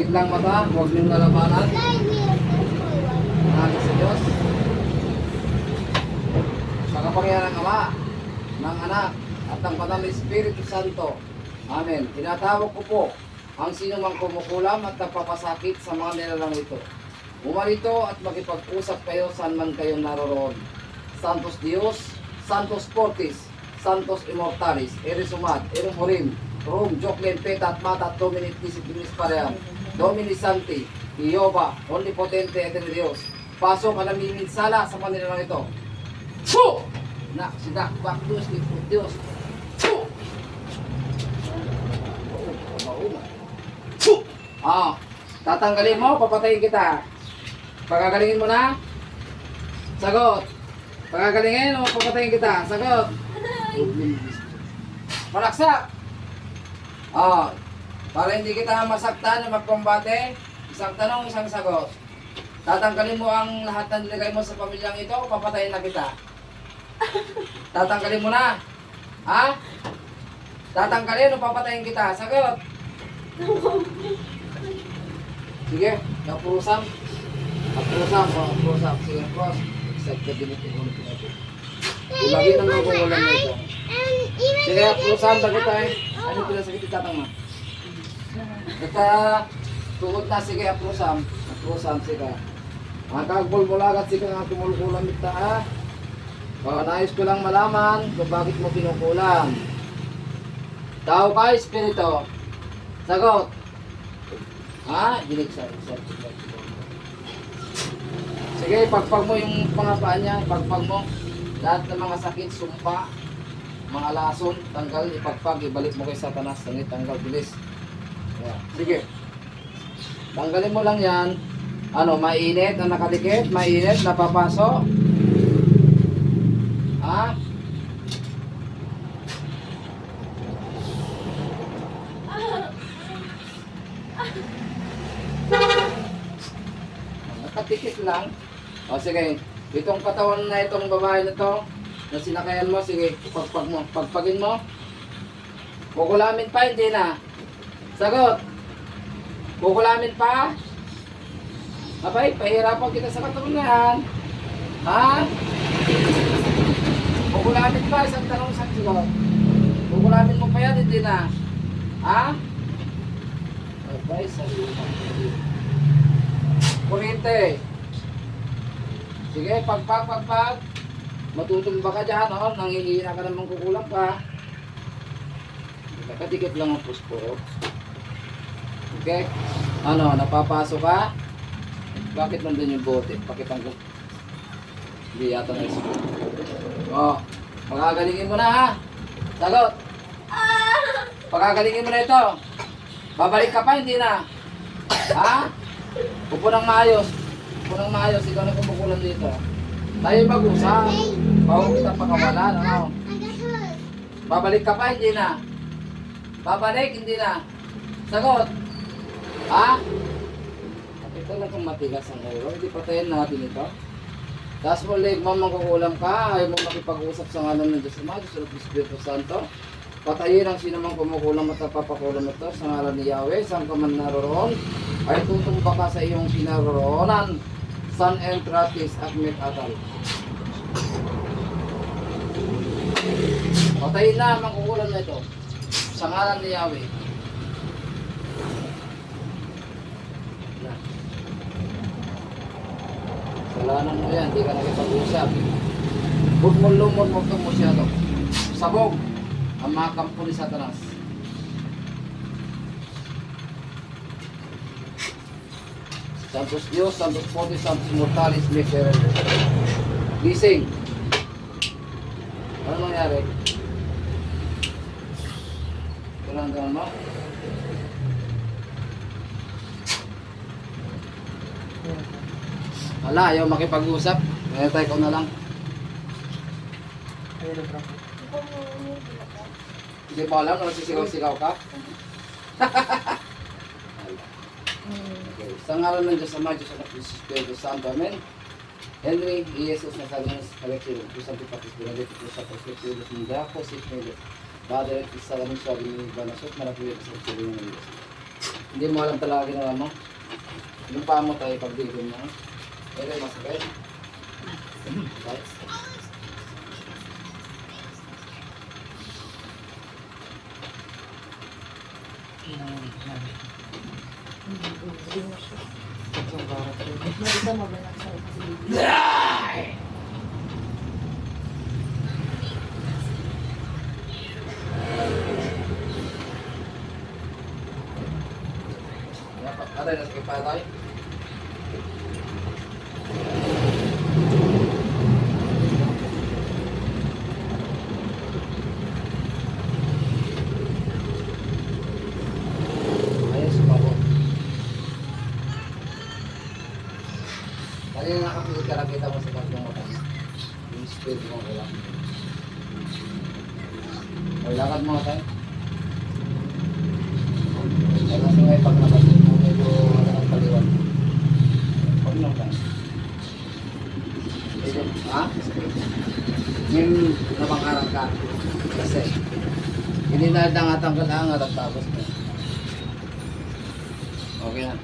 Higit lang mata, huwag niyong lalabanan. Nangis sa Diyos. Sa kapangyarihan ng Ama, ng Anak, at ng Banal na Espiritu Santo. Amen. Tinatawag ko po ang sino mang kumukulam at nagpapasakit sa mga nilalang ito. Umarito at makipag-usap kayo saan man kayong naroroon. Santos Dios, Santos Fortis, Santos Immortalis, Erisumad, Erimorim, Rum, Joklen, Peta, at Mata, at Dominic, Disciplinis Paream, Domini Santi, Jehovah, Omnipotente, Eterno Dios. Pasok ka namiminsala sa Manilang ito. Fu! Nak, sidak, bak, Diyos, Diyos, Diyos. Mauna. Fu! Ah, tatanggalin mo, papatayin kita. Pagagalingin mo na? Sagot. Pagagalingin o papatayin kita? Sagot. Malaksak. Ah, para hindi kita masaktan na magkombate, isang tanong, isang sagot. Tatanggalin mo ang lahat ng nilagay mo sa pamilyang ito, papatayin na kita. Tatanggalin mo na. Ha? Tatanggalin o papatayin kita? Sagot. Sige, napurusam. Napurusam, o, napurusam. Sige, cross. Except the binit ko ulit natin. Ulagi ng mga ulan na ito. Sige, napurusam, dagot tayo. Ano pinasakit yung tatang mo? Ika, tuhod na, sige, aprusam. Aprusam, sige. Ang kagbol mo lagat, sige nga tumulkulam ita, ha? O, nais ko lang malaman kung bakit mo kinukulam. Tao ka, Espiritu. Sagot. Ha? Sa- sa- Sige, pagpag mo yung pangapaan niya, pagpag mo. Lahat ng mga sakit, sumpa, mga lason, tanggal, ipagpag, ibalik mo kay Satanas, sangit, tanggal, bilis. Yeah. Sige. Tanggalin mo lang yan. Ano, mainit na nakadikit, mainit, napapaso. Ha? Nakatikit lang. O sige, itong katawan na itong babae na to, na sinakayan mo, sige, pagpag mo, pagpagin mo. Kukulamin pa, hindi na. Sagot. Kukulamin pa? Abay, pahirapan kita sa katawan na yan. Ha? Kukulamin pa, isang tanong sa sagot. Kukulamin mo pa yan, hindi na. Ha? Abay, sa Kuryente. Sige, pagpag, pagpag. Matutumba ka dyan, oh. Nangihina ka naman kukulang pa. Nakadikit lang ang pusporo. Okay? Ano, napapasok ka? Bakit nandun yung bote? Pakitang ko. Hindi yata na isip. Oh, pagagalingin mo na ha. Sagot. Pagagalingin mo na ito. Babalik ka pa, hindi na. Ha? Upo ng maayos. Upo ng maayos. Ikaw na kumukulan dito. Tayo mag-usap. Bago kita pakawalan. Ano? Babalik ka pa, hindi na. Babalik, hindi na. Sagot. Ha? Ito lang kung matigas ang ulo. Hindi patayin natin ito. Tapos mo leg mo magkukulam ka. Ayaw mo makipag-usap sa ngalan ng Diyos Ama, Diyos at Espiritu Santo. Patayin ang sino mang kumukulam at napapakulam ito sa ngalan ni Yahweh. Saan ka man naroroon, ay tutumba ka sa iyong kinaroroonan. San Entratis at Metatal. Patayin na ang mangkukulam na ito. Sa ngalan ni Yahweh. Kasalanan mo yan, di ka nakipag-usap. Huwag mo lumon mo itong masyado. Sabog ang mga kampo ni Satanas. Santos Dios, Santos Forte, Santos Mortalis, Miserere. Gising. Ano nangyari? Ito lang ganun mo? Wala, ayaw makipag-usap. Kaya ko na lang. Hindi mo alam na nagsisigaw-sigaw ka? okay. Sa ngalan ng Diyos Ama, Diyos Anak, Diyos Espiritu Santo. Amen. Henry, Jesus na sabi ng Kalektibo, Diyos ang pipatis, binagit ito sa perspektibo, hindi ako si Henry. Father, at isa lang sabi ni Banasot, malapit sa sila ng Diyos. Hindi mo alam talaga ginawa mo. Yung paa mo tayo pag mo. Kaya masakit. Guys. Nakita mo ba na sa Atay, nasakit pa tayo. Ayos pa po. Kanina nakapikit ka nakita mo sa tatlong mata. Yung speed mo ko lang. O, lakad mo tayo. Kasi may pag Yung nabangkarang ka. Kasi, hindi na dangatang ka lang at tapos mo. Okay na.